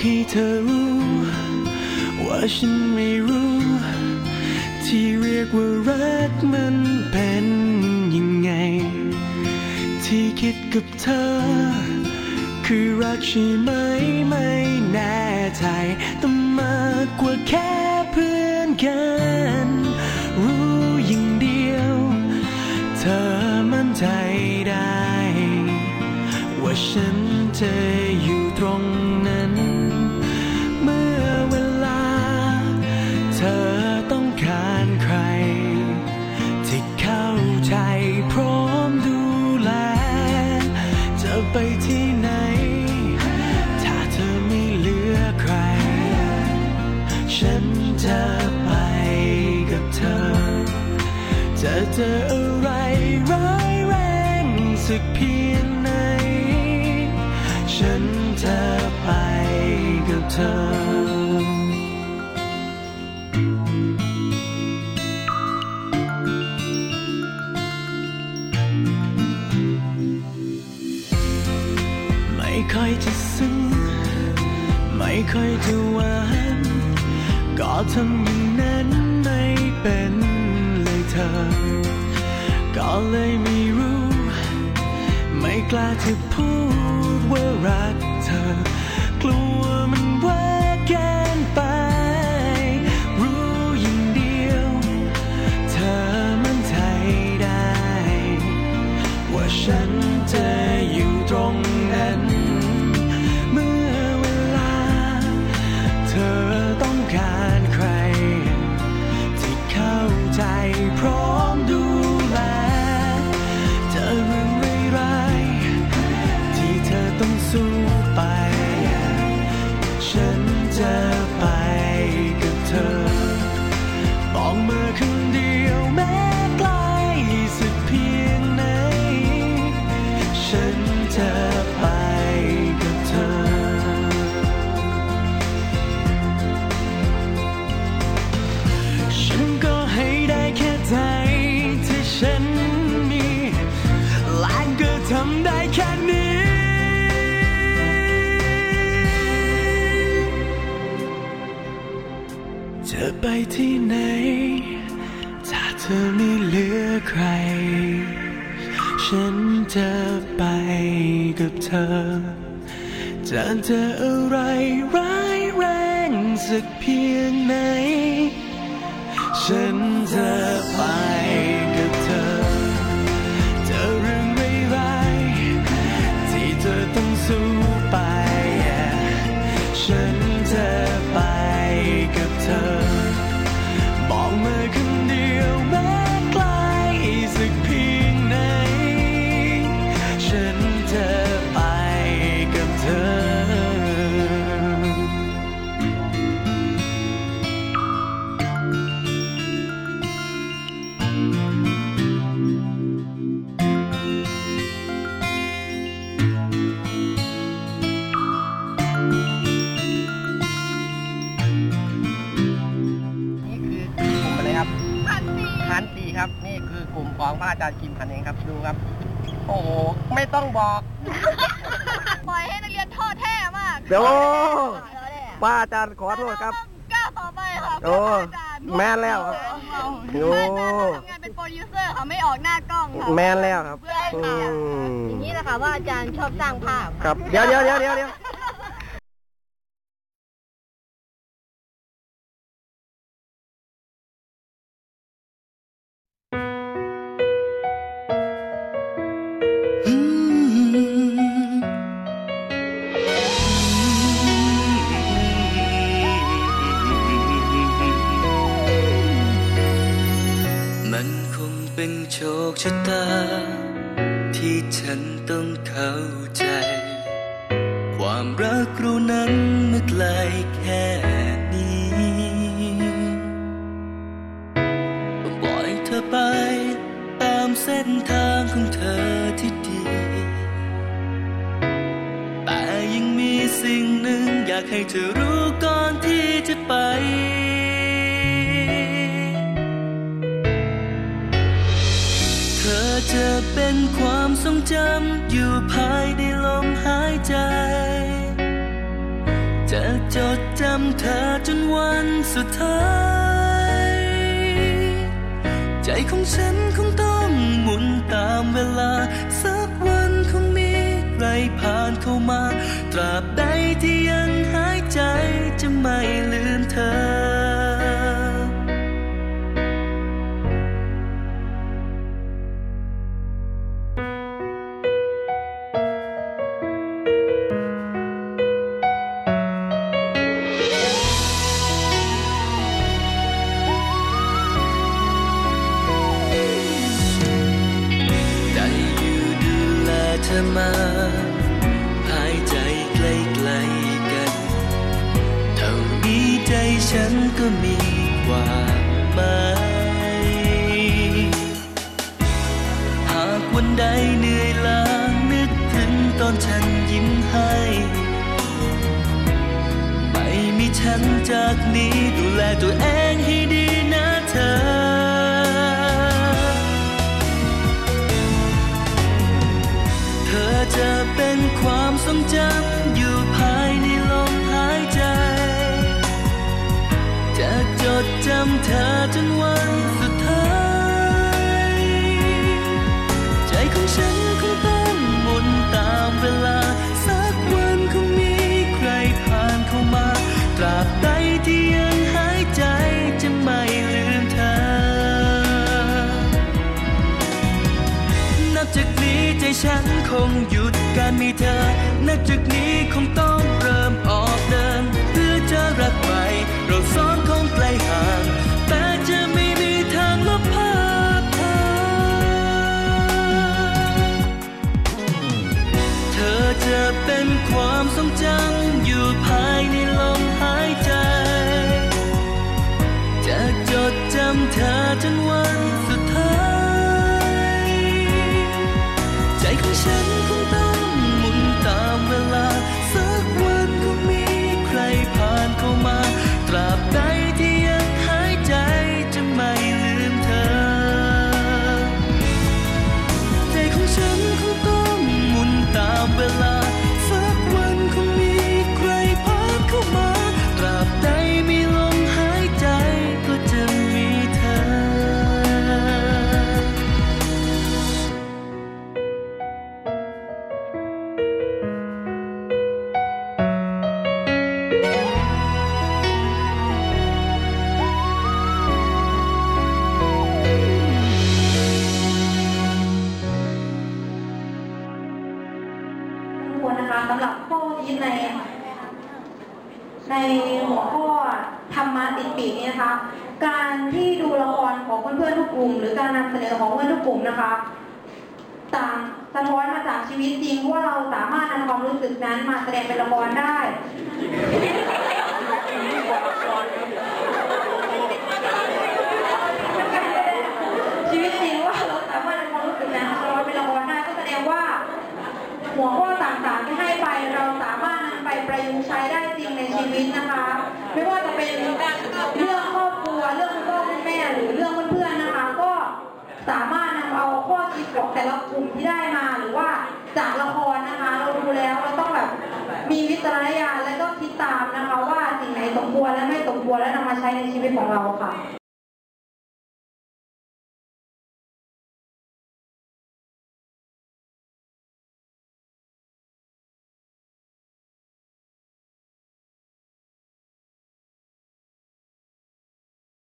ให้เธอรู้ ว่าฉันไม่รู้ ที่เรียกว่ารักมันเป็นยังไง ที่คิดกับเธอ คือรักใช่ไหมไม่แน่ใจแต่มากกว่าแค่เพื่อนกัน รู้อย่างเดียว เธอมั่นใจได้ ว่าฉันจะ จะเจออะไรร้ายแรงสักเพียงไหน ฉันจะไปกับเธอไม่ค่อยจะซึ้ง ไม่ค่อยจะหวาน ก็ทำอย่างนั้นไม่เป็น อ ก็เลยไม่รู้ ไม่กล้าจะพูดว่ารักเธอก ทำได้แค่นี้จะไปที่ไหน ถ้าเธอไม่เหลือใคร ฉันจะไปกับเธอจะเจออะไรร้ายแรงสักเพียงไหน ฉันจะไป อกลุ่มของพระอาจารย์คิมพันเองครับดูครับ โอ้โหไม่ต้องบอก ปล่อยให้นักเรียนทอดแท้มากเดี๋ยวพระอาจารย์ขอโทษครับก้าวต่อไปค่ะโอ้พระอาจารย์แม่นแล้วครับโอ้ อาจารย์ทำงานเป็นโปรดิวเซอร์ค่ะไม่ออกหน้ากล้องค่ะแมนแล้วครับเพื่อให้อืค่ะมอย่างนี้แหละค่ะว่าอาจารย์ชอบสร้างภาพ ครับ เดี๋ยวเดี๋ยวเดี๋ยวเดี๋ยว เป็นโชคชะตา ที่ฉันต้องเข้าใจ ความรักเรานั้นเมื่ไกลแค่นี้ปล่อยเธอไป ตามเส้นทางของเธอที่ดี แต่ยังมีสิ่งหนึ่งอยากให้เธอรู้ก่อนที่จะไป เป็นเป็นความทรงจำอยู่ภายในลมหายใจ จะจดจำเธอจนวันสุดท้าย ใจของฉันคงต้องหมุนตามเวลา ใดเหนื่อยล้านึกถึงตอนฉันยิ้มให้ ไม่มีฉันจากนี้ดูแลตัวเองให้ดีนะเธอเธอจะเป็นความทรงจำ ฉันคงหยุดการมีเธอนับจากนี้คงต้อง ในหัวข้อธรรมะติดปีกนี้นะคะ การที่ดูละครของเพื่อนๆทุกกลุ่ม หรือการนำเสนอของเพื่อนทุกกลุ่มนะคะต่างสะท้อนมาจากชีวิตจริงว่าเราสามารถนำความรู้สึกนั้นมาแสดงเป็นละครได้ชีวิตจริงว่าเราสามารถนำความรู้สึกนั้นมาเป็นละครได้ก็แสดงว่าหัวข้อต่างๆที่ให้ไปเรา เรื่องครอบครัวเรื่องคุณพ่อคุณแม่หรือเรื่องเพื่อนๆนะคะ ก็สามารถนำเอาข้อคิดของแต่ละกลุ่มที่ได้มาหรือว่าจากละครนะคะ เราดูแล้วเราต้องแบบมีวิจารณญาณและก็คิดตามนะคะ ว่าสิ่งไหนสมควรและไม่สมควรและนำมาใช้ในชีวิตของเราค่ะ